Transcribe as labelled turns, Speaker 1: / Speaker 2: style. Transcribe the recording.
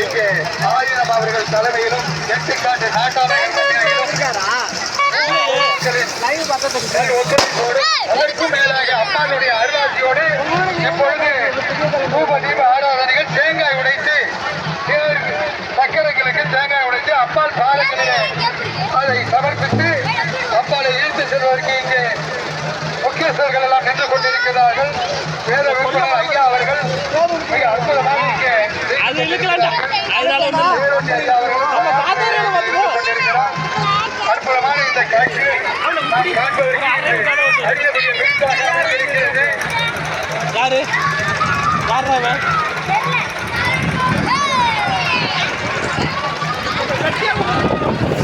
Speaker 1: இங்கே ஆயிரம் அவர்கள் தலைமையிலும் எட்டுக்காட்டு நல் ஒத்துழைப்போடு அதற்கும் அதை சமர்ப்பித்து அம்பாளை இழுத்து செல்வதற்கு இங்கே முக்கியஸ்தர்கள் எல்லாம் நின்று கொண்டிருக்கிறார்கள். வேத விற்பனர் ஐயா அவர்கள் மிக அற்புதமாக இங்கே. அற்புதமான இந்த காட்சி காண்பதற்கு
Speaker 2: யாரு? யாரா? あ
Speaker 3: っ!